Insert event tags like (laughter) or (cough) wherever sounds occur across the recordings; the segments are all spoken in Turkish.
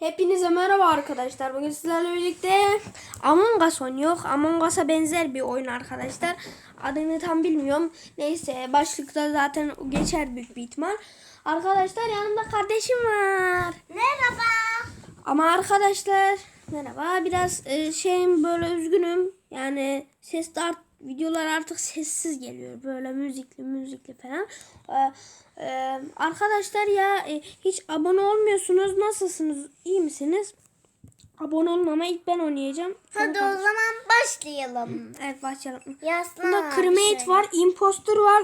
Hepinize merhaba arkadaşlar. Bugün sizlerle birlikte Among Us oynuyor. Among Us'a benzer bir oyun arkadaşlar. Adını tam bilmiyorum. Neyse başlıkta zaten geçer büyük bir ihtimal. Arkadaşlar yanımda kardeşim var. Merhaba. Ama arkadaşlar merhaba biraz e, şeyim böyle üzgünüm. Yani ses de art, videolar artık sessiz geliyor. Böyle müzikli müzikli falan. E, e, arkadaşlar ya e, hiç abone olmuyorsunuz. Nasılsınız? İyi misiniz? Abone olun ama ilk ben oynayacağım. Hadi o zaman başlayalım. Evet başlayalım. Yaslan Bunda cremate var, impostor var.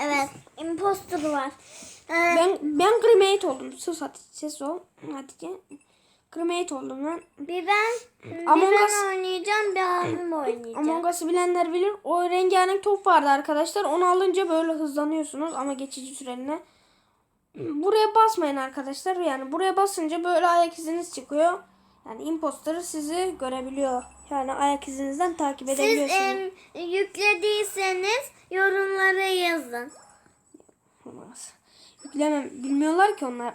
Evet. Impostor var. Ee, Ben ben cremate oldum. Sus hadi ses ol. Hatice. Cremate oldum ben. bir ben, Among bir ben Us- oynayacağım, bir abim oynayacak. Among Us'ı bilenler bilir. O rengarenk top vardı arkadaşlar. Onu alınca böyle hızlanıyorsunuz ama geçici süreliğine. Buraya basmayın arkadaşlar. Yani buraya basınca böyle ayak iziniz çıkıyor. Yani imposter sizi görebiliyor. Yani ayak izinizden takip Siz edebiliyorsunuz. em, yüklediyseniz yorumlara yazın. Olmaz. Yüklemem. Bilmiyorlar ki onlar.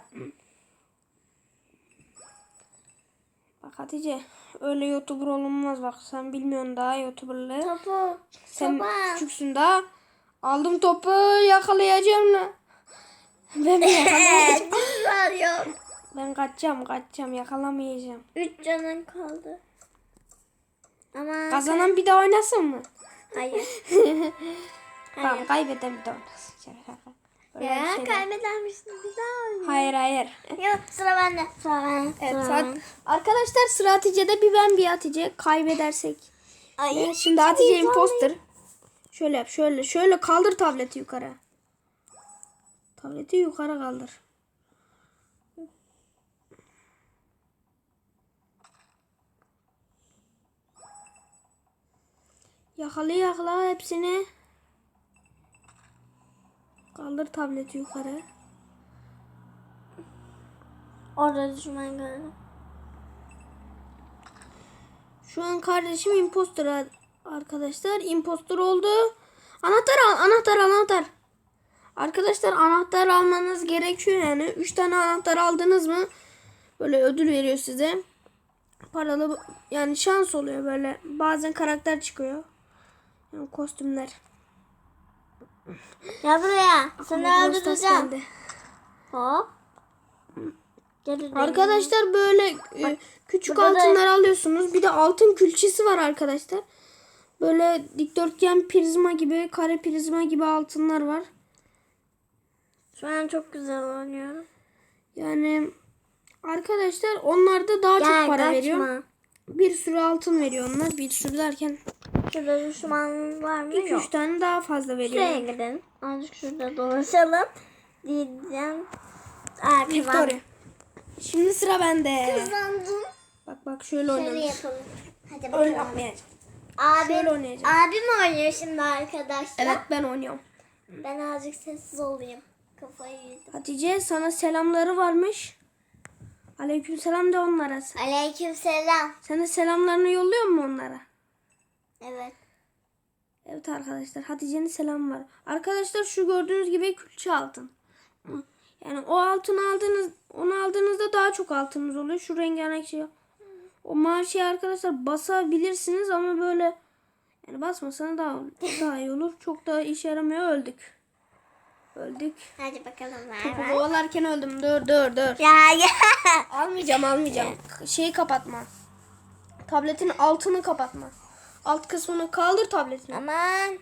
Bak Hatice. Öyle YouTuber olunmaz bak. Sen bilmiyorsun daha YouTuber'lığı. Topu. Sen Topa. küçüksün daha. Aldım topu yakalayacağım lan. Ben (laughs) yakalayacağım? Ben kaçacağım kaçacağım yakalamayacağım. Üç canın kaldı. Ama Kazanan bir daha oynasın mı? hayır. (laughs) Tamam kaybeden bir daha oynasın. Ya şey kaybedermişsin bir daha oynayalım. Hayır hayır. Yok sıra bende. Sıra bende. Evet, sıra saat- bende. arkadaşlar sıra Hatice'de bir ben bir Hatice kaybedersek. Ay, Evet, şimdi Hatice imposter. Şöyle yap şöyle şöyle kaldır tableti yukarı. Tableti yukarı kaldır. Yakala yakala hepsini. Kaldır tableti yukarı. Orada düşman gördüm. Şu an kardeşim impostor arkadaşlar. Impostor oldu. Anahtar al, anahtar al, anahtar. Arkadaşlar anahtar almanız gerekiyor yani. 3 tane anahtar aldınız mı böyle ödül veriyor size. Paralı yani şans oluyor böyle. Bazen karakter çıkıyor. Yani kostümler. Gel buraya. Seni öldüreceğim. Hop. Arkadaşlar böyle e, küçük burada da- altınlar alıyorsunuz. Bir de altın külçesi var arkadaşlar. Böyle dikdörtgen prizma gibi, kare prizma gibi altınlar var. Şu an çok güzel oynuyorum. Yani arkadaşlar onlar da daha çok Gel para kaçma. veriyor. Bir sürü altın veriyor onlar. Bir sürü derken Şurada düşman var mı? 2-3 Yok. tane daha fazla veriyor. Şuraya gidelim. Azıcık şurada dolaşalım. Diyeceğim. Aa, Victoria. Şimdi sıra bende. Kazandım. Bak bak şöyle Şöyle oynanır. yapalım. Hadi Öyle bakalım. yapmayacağım. Abim, Şöyle oynayacağım. abim oynuyor şimdi arkadaşlar. Evet ben oynuyorum. Ben azıcık sessiz olayım. Kafayı yedim. Hatice sana selamları varmış. Aleyküm selam de onlara. Aleyküm selam. Sen de selamlarını yolluyor mu onlara? Evet. Evet arkadaşlar Hatice'nin selamı var. Arkadaşlar şu gördüğünüz gibi külçe altın. Yani o altını aldığınız onu aldığınızda daha çok altınız oluyor. Şu rengarenk şey. O mavi şey arkadaşlar basabilirsiniz ama böyle yani basmasanız daha daha iyi olur. Çok da işe yaramıyor öldük. Öldük. Hadi bakalım. Ver, Topu kovalarken öldüm. Dur dur dur. Ya ya. Almayacağım almayacağım. Şeyi kapatma. Tabletin altını kapatma. Alt kısmını kaldır tabletini. Aman.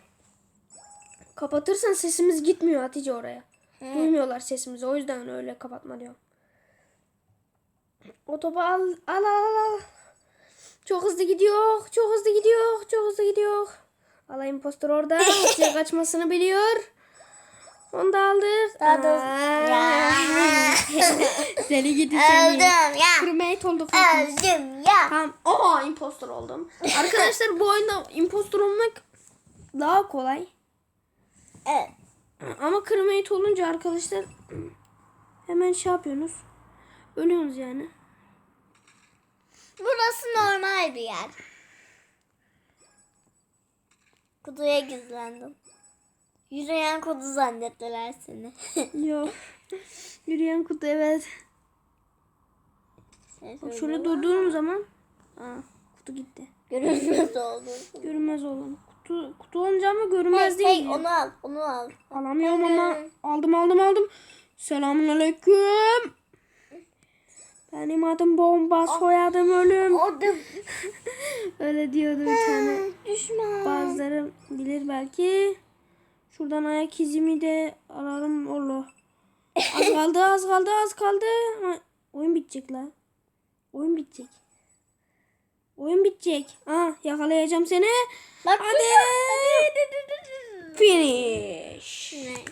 Kapatırsan sesimiz gitmiyor Hatice oraya. Duymuyorlar sesimizi. O yüzden öyle kapatma diyorum. O topu al al al al. Çok hızlı gidiyor. Çok hızlı gidiyor. Çok hızlı gidiyor. Allah impostor orada. (laughs) Hatice kaçmasını biliyor. Onu da aldır. Daha da- Aa. Ya. (laughs) seni gidi seni. Öldüm ya. Cremate olduk. Öldüm ya. Tamam. Oha impostor oldum. (laughs) Arkadaşlar bu oyunda impostor olmak daha kolay. Evet. Ama cremate olunca arkadaşlar (clears throat) hemen şey yapıyorsunuz. Ölüyorsunuz yani. Burası normal bir yer. Kutuya gizlendim. Yürüyen kutu zannettiler seni. (laughs) Yok. Yürüyen kutu evet. Bak şöyle durduğum zaman Aa, kutu gitti. Görünmez oldu. Görünmez olan. Kutu, kutu olunca ama görünmez Hey, değil. hey, onu al. Onu al. Alamıyorum ama aldım aldım aldım. Selamun aleyküm. Benim adım bomba soyadım ölüm. Orada (laughs) Öyle diyordu bir tane. düşman. Bazıları bilir belki. Şuradan ayak izimi de ararım olur. (laughs) Az kaldı az kaldı az kaldı. Ama oyun bitecek la. Oyun bitecek. Oyun bitecek. Aa yakalayacağım seni. Bak Hadi. Finish. Finish.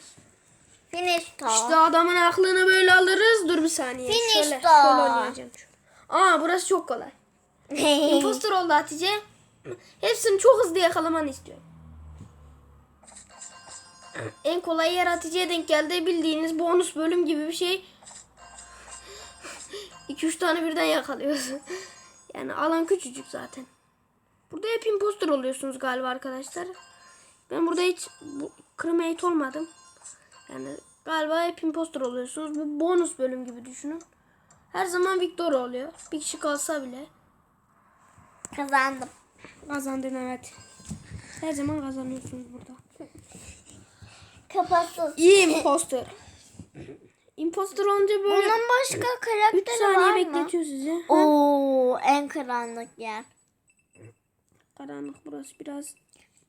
Finish. İşte adamın aklını böyle alırız. Dur bir saniye. Finish şöyle, talk. şöyle oynayacağım. Aa burası çok kolay. (laughs) Imposter oldu Hatice. Hepsini çok hızlı yakalamanı istiyorum. En kolay yer Hatice'ye denk geldi. Bildiğiniz bonus bölüm gibi bir şey. 2-3 tane birden yakalıyorsun. Yani alan küçücük zaten. Burada hep imposter oluyorsunuz galiba arkadaşlar. Ben burada hiç bu, cremate olmadım. Yani galiba hep imposter oluyorsunuz. Bu bonus bölüm gibi düşünün. Her zaman Victor oluyor. Bir kişi kalsa bile. Kazandım. Kazandın evet. Her zaman kazanıyorsunuz burada. Kapatsın. İyi imposter. imposter olunca böyle Onun başka 3 karakteri saniye var mı? bekletiyor sizi. Oo, en karanlık yer. Karanlık burası biraz.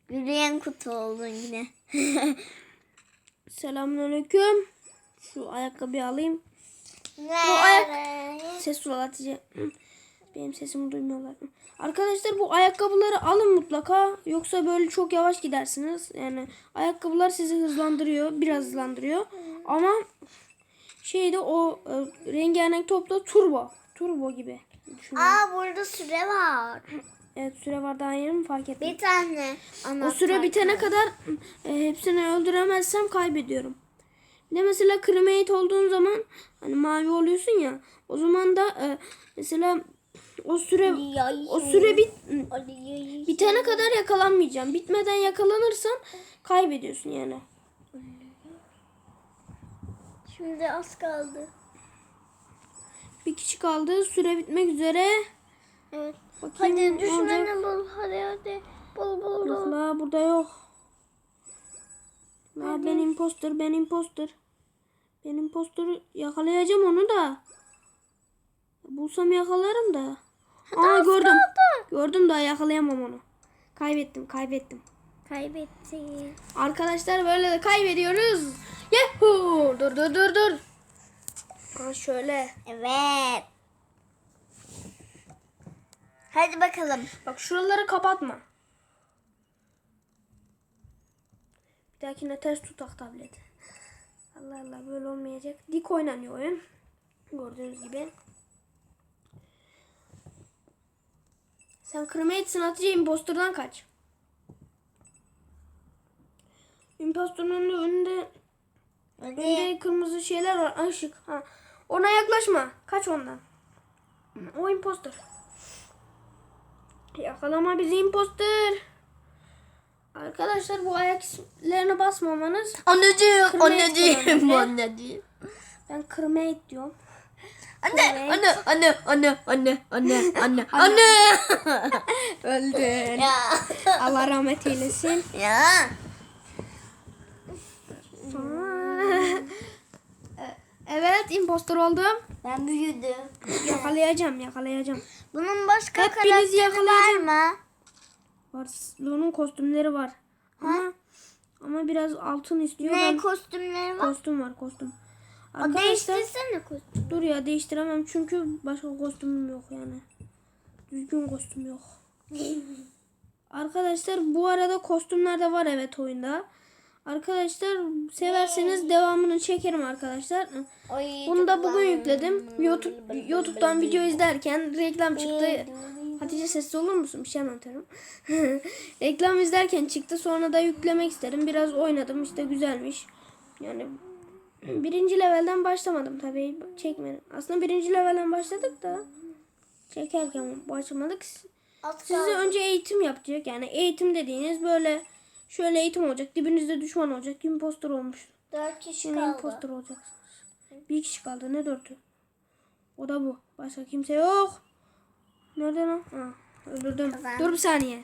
Yürüyen kutu oldun yine. (laughs) Selamünaleyküm. Şu ayakkabıyı alayım. Ne? ayak- Ses. Hı. Benim sesimi duymuyorlar. Arkadaşlar bu ayakkabıları alın mutlaka. Yoksa böyle çok yavaş gidersiniz. Yani ayakkabılar sizi hızlandırıyor. Biraz hızlandırıyor. Ama şeyde o e, rengarenk topta turbo. Turbo gibi. Düşünün. Aa burada süre var. Evet süre var daha yeni mi fark ettim. Bir tane. O süre bitene kadar e, hepsini öldüremezsem kaybediyorum. Bir de mesela cremate olduğun zaman hani mavi oluyorsun ya o zaman da e, mesela o süre o süre bit bitene kadar yakalanmayacağım. Bitmeden yakalanırsan kaybediyorsun yani. Şimdi az kaldı. Bir kişi kaldı. Süre bitmek üzere. Evet. Bakayım Hadi düşmanı bul. Hadi hadi. Bul bul Yok bul. la burada yok. La ben imposter ben imposter. Ben imposter yakalayacağım onu da. Bulsam yakalarım da. Aa gördüm. Gördüm daha yakalayamam onu. Kaybettim kaybettim. Kaybetti. Arkadaşlar böyle de kaybediyoruz. Yahoo! Dur dur dur dur. Ha şöyle. Evet. Hadi bakalım. Bak şuraları kapatma. Bir dahakine ters tutak tableti. Allah Allah böyle olmayacak. Dik oynanıyor oyun. Gördüğünüz gibi. Sen cremate'sin Hatice imposter'dan kaç. Imposter'ın önünde, önünde, Hadi. önünde kırmızı şeyler var. Işık. Ha. Ona yaklaşma. Kaç ondan. O imposter. Yakalama bizi imposter. Arkadaşlar bu ayak izlerine basmamanız. Anneciğim, Cremate anneciğim, anneciğim. Ben cremate diyorum. Anne, anne, anne, anne, anne, anne, (laughs) anne, anne. (laughs) Öldün. Ya, Allah rahmet eylesin. ya. (laughs) evet imposter oldum. Ben büyüdüm. Yakalayacağım yakalayacağım. Bunun başka Hep birinizi karakteri var mı? Var. Lun'un kostümleri var. Ama ama biraz altın istiyor. Ne Ben- kostümleri var? kostüm var kostüm. Arkadaşlar değiştirsene kostüm. dur ya değiştiremem çünkü başka kostümüm yok yani. Düzgün kostüm yok. (laughs) Arkadaşlar bu arada kostümler de var evet oyunda. Arkadaşlar severseniz devamını çekerim arkadaşlar. Oy, Bunu da bugün yükledim. YouTube YouTube'dan video izlerken reklam çıktı. Hatice sesli olur musun? Bir şey anlatıyorum. (laughs) reklam izlerken çıktı. Sonra da yüklemek istedim. Biraz oynadım. İşte güzelmiş. Yani birinci levelden başlamadım tabii. Çekmedim. Aslında birinci levelden başladık da çekerken başlamadık. Size önce eğitim yapacak. Yani eğitim dediğiniz böyle şöyle eğitim olacak. Dibinizde düşman olacak. Impostor olmuş. Dört kişi Yine kaldı. impostor olacaksınız. Bir kişi kaldı. Ne dörtü? O da bu. Başka kimse yok. Nerede lan? Ha, öldürdüm. Kazandım. Dur bir saniye.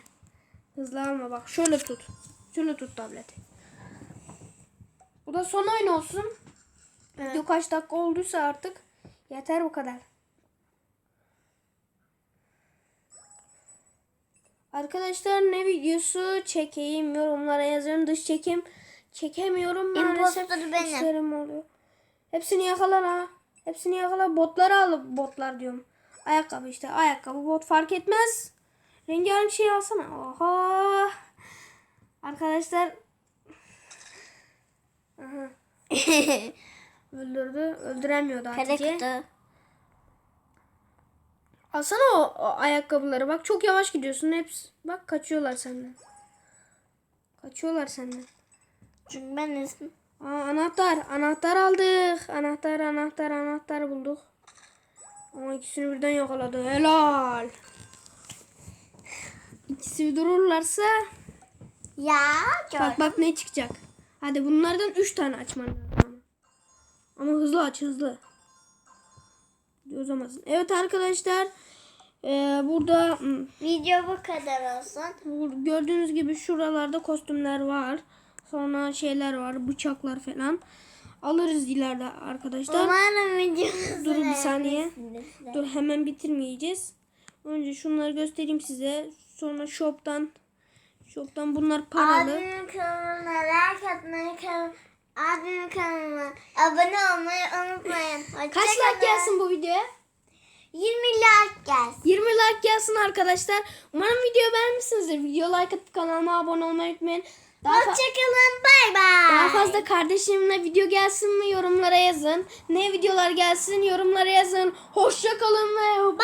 Hızlı alma bak. Şöyle tut. Şöyle tut tableti. Bu da son oyun olsun. Video kaç dakika olduysa artık yeter bu kadar. Arkadaşlar ne videosu çekeyim yorumlara yazın. Dış çekim çekemiyorum maalesef. Benim. İşlerim oluyor. Hepsini yakala ha. Hepsini yakala. Botları al. Botlar diyorum. Ayakkabı işte. Ayakkabı bot fark etmez. Rengarenk şey alsana. Oha. Arkadaşlar. (laughs) Aha. (laughs) Öldürdü. Öldüremiyordu Hatice. Karakter. Alsana o, o ayakkabıları. Bak çok yavaş gidiyorsun. Hepsi. Bak kaçıyorlar senden. Kaçıyorlar senden. Çünkü ben ismim. Aa, anahtar. Anahtar aldık. Anahtar, anahtar, anahtar bulduk. Ama ikisini birden yakaladı. Helal. İkisi dururlarsa Ya gördüm. bak bak ne çıkacak. Hadi bunlardan üç tane açman lazım. Ama. Hızlı aç hızlı. Uzamazsın. Evet arkadaşlar. eee, burada hmm, Video bu kadar olsun. Gördüğünüz gibi şuralarda kostümler var. Sonra şeyler var, bıçaklar falan. Alırız ileride arkadaşlar. Umarım videomuzu Dur bir saniye. Dur hemen bitirmeyeceğiz. Önce şunları göstereyim size. Sonra shop'tan shop'tan bunlar paralı. Abimin kanalına like atmayı, abimin kanalına abone olmayı unutmayın. Kaç Hoşçakalın. like gelsin bu videoya? 20 like gelsin. 20 like gelsin arkadaşlar. Umarım video beğenmişsinizdir. Video like atıp kanalıma abone olmayı unutmayın. Daha, Hoşçakalın. Bay bay. daha fazla kardeşimle video gelsin mi yorumlara yazın. Ne videolar gelsin yorumlara yazın. Hoşça kalın ve